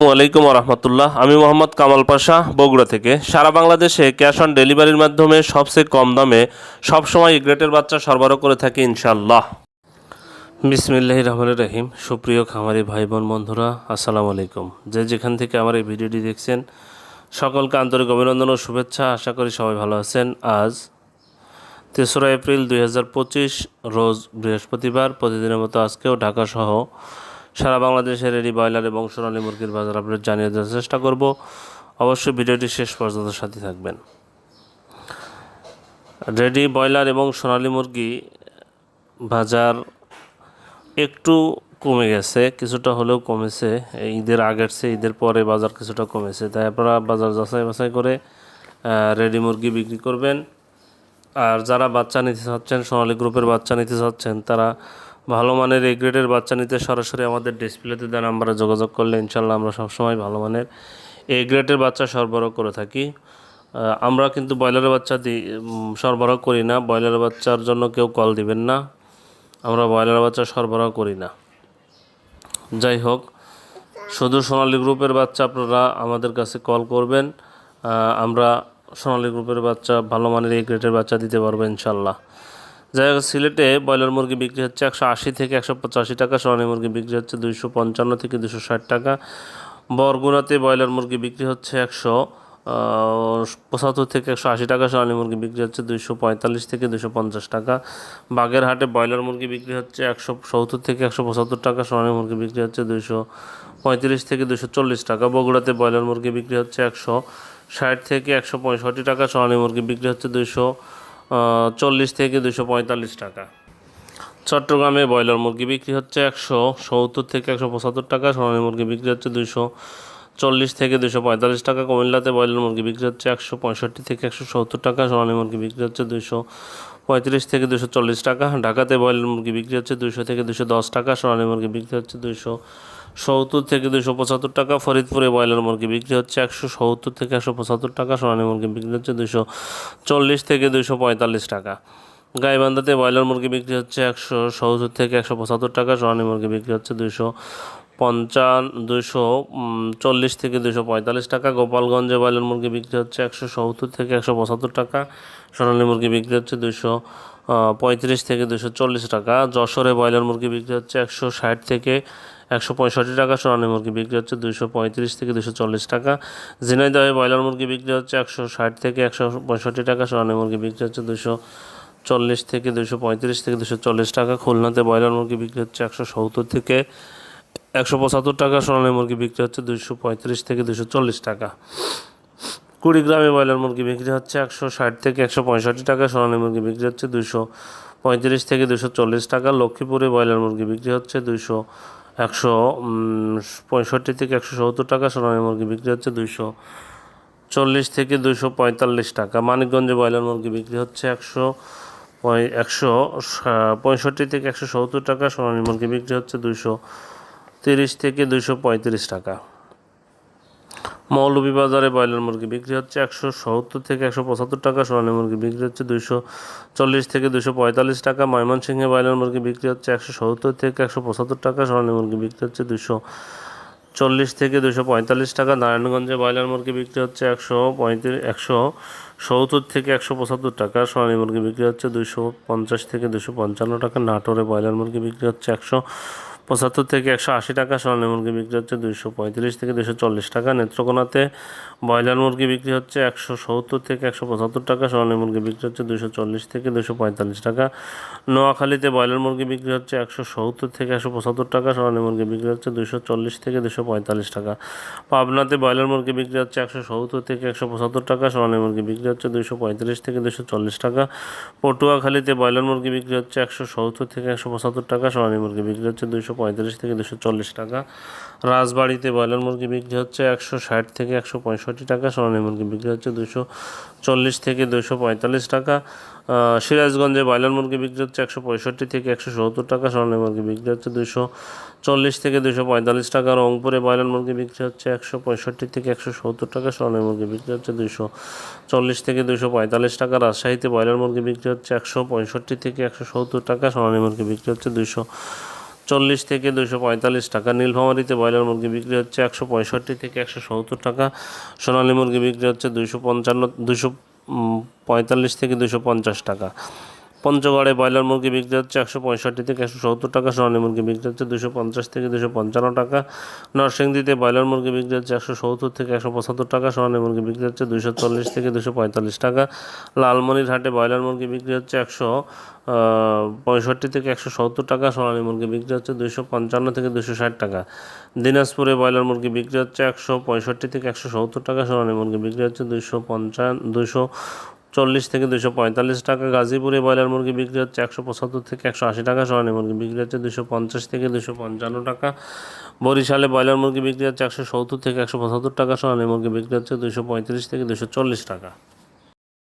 আসসালামাইকুম রহমতুল্লাহ। আমি মোহাম্মদ কামাল পাশা, বগুড়া থেকে। সারা বাংলাদেশে ক্যাশ অন ডেলিভারির মাধ্যমে সবচেয়ে কম দামে সবসময় গ্রেটের বাচ্চা সরবরাহ করে থাকি ইনশাল্লাহ বিসমিল্লাহ রহমান রহিম। সুপ্রিয় খামারি ভাই বোন বন্ধুরা, আসসালামু আলাইকুম। যে যেখান থেকে আমার এই ভিডিওটি দেখছেন, সকলকে আন্তরিক অভিনন্দন ও শুভেচ্ছা। আশা করি সবাই ভালো আছেন। আজ তেসরা এপ্রিল দুই হাজার পঁচিশ, রোজ বৃহস্পতিবার। প্রতিদিনের মতো আজকেও ঢাকা সহ সারা বাংলাদেশের এরি ব্রয়লার এবং সোনালী মুরগির বাজার আপডেট জানিয়ে দেওয়ার চেষ্টা করব। অবশ্যই ভিডিওটি শেষ পর্যন্ত সাথে থাকবেন। রেডি ব্রয়লার এবং সোনালী মুরগি বাজার একটু কমে গেছে, কিছুটা হলেও কমেছে। ঈদের আগের চেয়ে ঈদের পরে বাজার কিছুটা কমেছে। তাই আপনারা বাজার যাচাই বাছাই করে রেডি মুরগি বিক্রি করবেন। আর যারা বাচ্চা নিতে চাচ্ছেন, সোনালী গ্রুপের বাচ্চা নিতে চাচ্ছেন, তারা ভালো মানের এই গ্রেডের বাচ্চা নিতে সরাসরি আমাদের ডিসপ্লেতে দেওয়া নাম্বারে যোগাযোগ করলে ইনশাল্লাহ আমরা সবসময় ভালো মানের এ গ্রেডের বাচ্চা সরবরাহ করে থাকি। আমরা কিন্তু ব্রয়লারের বাচ্চা দিই সরবরাহ করি না। ব্রয়লারের বাচ্চার জন্য কেউ কল দিবেন না। আমরা ব্রয়লার বাচ্চা সরবরাহ করি না। যাই হোক, শুধু সোনালী গ্রুপের বাচ্চা আপনারা আমাদের কাছে কল করবেন। আমরা সোনালী গ্রুপের বাচ্চা, ভালো মানের এই গ্রেডের বাচ্চা দিতে পারব ইনশাল্লাহ। যাই হোক, সিলেটে ব্রয়লার মুরগি বিক্রি হচ্ছে একশো আশি থেকে একশো পঁচাশি টাকা, সোনালী মুরগি বিক্রি হচ্ছে দুইশো পঞ্চান্ন থেকে দুশো ষাট টাকা। বরগুনাতে ব্রয়লার মুরগি বিক্রি হচ্ছে একশো পঁচাত্তর থেকে একশো আশি টাকা, সোনালী মুরগি বিক্রি হচ্ছে দুইশো পঁয়তাল্লিশ থেকে দুশো পঞ্চাশ টাকা। বাগেরহাটে ব্রয়লার মুরগি বিক্রি হচ্ছে একশো সত্তর থেকে একশো পঁচাত্তর টাকা, সোনালী মুরগি বিক্রি হচ্ছে দুইশো পঁয়ত্রিশ থেকে দুশো চল্লিশ টাকা। বগুড়াতে ব্রয়লার মুরগি বিক্রি হচ্ছে একশো ষাট থেকে একশো পঁয়ষট্টি টাকা, সোনালী মুরগি বিক্রি হচ্ছে দুইশো চল্লিশ থেকে দুশো পঁয়তাল্লিশ টাকা। চট্টগ্রামে ব্রয়লার মুরগি বিক্রি হচ্ছে একশো সত্তর থেকে একশো পঁচাত্তর টাকা, সোনালী মুরগি বিক্রি হচ্ছে দুশো চল্লিশ থেকে দুশো পঁয়তাল্লিশ টাকা, কুমিল্লাতে ব্রয়লার মুরগি বিক্রি হচ্ছে একশো পঁয়ষট্টি থেকে একশো সত্তর টাকা, সোনালী মুরগি বিক্রি হচ্ছে দুশো পঁয়ত্রিশ থেকে দুশো চল্লিশ টাকা, ঢাকাতে ব্রয়লার মুরগি বিক্রি হচ্ছে দুশো থেকে দুশো দশ টাকা, সোনালী মুরগি বিক্রি হচ্ছে দুশো সত্তর থেকে দুশো পঁচাত্তর টাকা। ফরিদপুরে ব্রয়লার মুরগি বিক্রি হচ্ছে একশো সত্তর থেকে একশো পঁচাত্তর টাকা। সোনালী মুরগি বিক্রি হচ্ছে দুশো চল্লিশ থেকে দুশো পঁয়তাল্লিশ টাকা। গাইবান্ধাতে ব্রয়লার মুরগি বিক্রি হচ্ছে একশো সত্তর থেকে একশো পঁচাত্তর টাকা। সোনালী মুরগি বিক্রি হচ্ছে দুশো পঞ্চান্ন দুশো চল্লিশ থেকে দুশো পঁয়তাল্লিশ টাকা। গোপালগঞ্জে ব্রয়লার মুরগি বিক্রি হচ্ছে একশো সত্তর থেকে একশো পঁচাত্তর টাকা। সোনালী মুরগি বিক্রি হচ্ছে দুশো পঁয়ত্রিশ থেকে দুশো চল্লিশ টাকা। যশোরে ব্রয়লার মুরগি বিক্রি হচ্ছে একশো ষাট থেকে একশো পঁয়ষট্টি টাকা, সোনালী মুরগি বিক্রি হচ্ছে দুশো পঁয়ত্রিশ থেকে দুশো চল্লিশ টাকা। ঝিনাইদহে ব্রয়লার মুরগি বিক্রি হচ্ছে একশো ষাট থেকে একশো পঁয়ষট্টি টাকা, সোনালী মুরগি বিক্রি হচ্ছে দুশো চল্লিশ থেকে দুশো পঁয়ত্রিশ থেকে দুশো চল্লিশ টাকা। খুলনাতে ব্রয়লার মুরগি বিক্রি হচ্ছে একশো সত্তর থেকে একশো পঁচাত্তর টাকা, সোনালী মুরগি বিক্রি হচ্ছে দুশো পঁয়ত্রিশ থেকে দুশো চল্লিশ টাকা। কুড়িগ্রামে ব্রয়লার মুরগি বিক্রি হচ্ছে একশো ষাট থেকে একশো পঁয়ষট্টি টাকা, সোনালী মুরগি বিক্রি হচ্ছে দুশো পঁয়ত্রিশ থেকে দুশো চল্লিশ টাকা। লক্ষ্মীপুরে ব্রয়লার মুরগি বিক্রি হচ্ছে দুশো একশো পঁয়ষট্টি থেকে একশো সত্তর টাকা সোনালী মুরগি বিক্রি হচ্ছে দুইশো চল্লিশ থেকে দুইশো পঁয়তাল্লিশ টাকা। মানিকগঞ্জে ব্রয়লার মুরগি বিক্রি হচ্ছে একশো একশো পঁয়ষট্টি থেকে একশো সত্তর টাকা, সোনালী মুরগি বিক্রি হচ্ছে দুইশো তিরিশ থেকে দুইশো পঁয়ত্রিশ টাকা। মৌলভীবাজারে ব্রয়লার মুরগি বিক্রি হচ্ছে একশো সত্তর থেকে একশো পঁচাত্তর টাকা, সোনালী মুরগি বিক্রি হচ্ছে দুশো চল্লিশ থেকে দুশো পঁয়তাল্লিশ টাকা, ময়মনসিংহে ব্রয়লার মুরগি বিক্রি হচ্ছে একশো সত্তর থেকে একশো পঁচাত্তর টাকা, সোনালী মুরগি বিক্রি হচ্ছে দুশো চল্লিশ থেকে দুশো পঁয়তাল্লিশ টাকা, নারায়ণগঞ্জে ব্রয়লার মুরগি বিক্রি হচ্ছে একশো পঁয়ত্রিশ, একশো সত্তর থেকে একশো পঁচাত্তর টাকা, সোনালী মুরগি বিক্রি হচ্ছে দুশো পঞ্চাশ থেকে দুশো পঞ্চান্ন টাকা, নাটোরে ব্রয়লার মুরগি বিক্রি হচ্ছে একশো পঁচাত্তর থেকে একশো আশি টাকা, সোনালী মুরগি বিক্রি হচ্ছে দুশো পঁয়ত্রিশ থেকে দুশো চল্লিশ টাকা। নেত্রকোনাতে ব্রয়লার মুরগি বিক্রি হচ্ছে একশো সত্তর থেকে একশো পঁচাত্তর টাকা, সোনালী মুরগি বিক্রি হচ্ছে দুশো চল্লিশ থেকে দুশো পঁয়তাল্লিশ টাকা। নোয়াখালীতে ব্রয়লার মুরগি বিক্রি হচ্ছে একশো সত্তর থেকে একশো পঁচাত্তর টাকা, সোনালী মুরগি বিক্রি হচ্ছে দুশো চল্লিশ থেকে দুশো পঁয়তাল্লিশ টাকা। পাবনাতে ব্রয়লার মুরগি বিক্রি হচ্ছে একশো সত্তর থেকে একশো পঁচাত্তর টাকা, সোনালী মুরগি বিক্রি হচ্ছে দুশো পঁয়ত্রিশ থেকে দুশো চল্লিশ টাকা। পটুয়াখালীতে ব্রয়লার মুরগি বিক্রি হচ্ছে একশো সত্তর থেকে একশো পঁচাত্তর টাকা, সোনালী মুরগি বিক্রি হচ্ছে দুশো পঁয়ত্রিশ থেকে দুশো চল্লিশ টাকা। রাজবাড়িতে ব্রয়লার মুরগি বিক্রি হচ্ছে একশো ষাট থেকে একশো পঁয়ষট্টি টাকা, সোনালী মুরগি বিক্রি হচ্ছে দুশো চল্লিশ থেকে দুশো পঁয়তাল্লিশ টাকা। সিরাজগঞ্জে ব্রয়লার মুরগি বিক্রি হচ্ছে একশো পঁয়ষট্টি থেকে একশো সত্তর টাকা, সোনালী মুরগি বিক্রি হচ্ছে দুশো চল্লিশ থেকে দুশো পঁয়তাল্লিশ টাকা। রংপুরে ব্রয়লার মুরগি বিক্রি হচ্ছে একশো পঁয়ষট্টি থেকে একশো সত্তর টাকা, সোনালী মুরগি বিক্রি হচ্ছে দুশো চল্লিশ থেকে দুশো পঁয়তাল্লিশ টাকা। রাজশাহীতে ব্রয়লার মুরগি বিক্রি হচ্ছে একশো পঁয়ষট্টি থেকে একশো সত্তর টাকা, সোনালী মুরগি বিক্রি হচ্ছে দুশো চল্লিশ থেকে দুশো পঁয়তাল্লিশ টাকা। নীলফামারিতে ব্রয়লার মুরগি বিক্রি হচ্ছে একশো পঁয়ষট্টি থেকে একশো সত্তর টাকা। সোনালী মুরগি বিক্রি হচ্ছে দুশো পঞ্চান্ন দুশো পঁয়তাল্লিশ থেকে দুশো পঞ্চাশ টাকা। পঞ্চগড়ে ব্রয়লার মুরগি বিক্রি হচ্ছে একশো পঁয়ষট্টি থেকে একশো সত্তর টাকা, সোনালী মুরগি বিক্রি হচ্ছে দুশো পঞ্চাশ থেকে দুশো পঞ্চান্ন টাকা, নরসিংদীতে ব্রয়লার মুরগি বিক্রি হচ্ছে একশো সত্তর থেকে একশো পঁচাত্তর টাকা, সোনালী মুরগি বিক্রি হচ্ছে দুশো চল্লিশ থেকে দুশো পঁয়তাল্লিশ টাকা, লালমনিরহাটে ব্রয়লার মুরগি বিক্রি হচ্ছে একশো পঁয়ষট্টি থেকে একশো সত্তর টাকা, সোনালী মুরগি বিক্রি হচ্ছে দুশো পঞ্চান্ন থেকে দুশো ষাট টাকা, দিনাজপুরে ব্রয়লার মুরগি বিক্রি হচ্ছে একশো পঁয়ষট্টি থেকে একশো সত্তর টাকা, সোনালী মুরগি বিক্রি হচ্ছে দুশো পঞ্চান্ন, দুশো চল্লিশ থেকে দুশো পঁয়তাল্লিশ টাকা। গাজীপুরে ব্রয়লার মুরগি বিক্রি হচ্ছে একশো পঁচাত্তর থেকে একশো আশি টাকা। সোয়ানি মুরগি বিক্রি হচ্ছে দুশো পঞ্চাশ থেকে দুশো পঞ্চান্ন টাকা। বরিশালে ব্রয়লার মুরগি বিক্রি হচ্ছে একশো সত্তর থেকে একশো পঁচাত্তর টাকা। সোয়ানি মুরগি বিক্রি হচ্ছে দুশো পঁয়ত্রিশ থেকে দুশো চল্লিশ টাকা।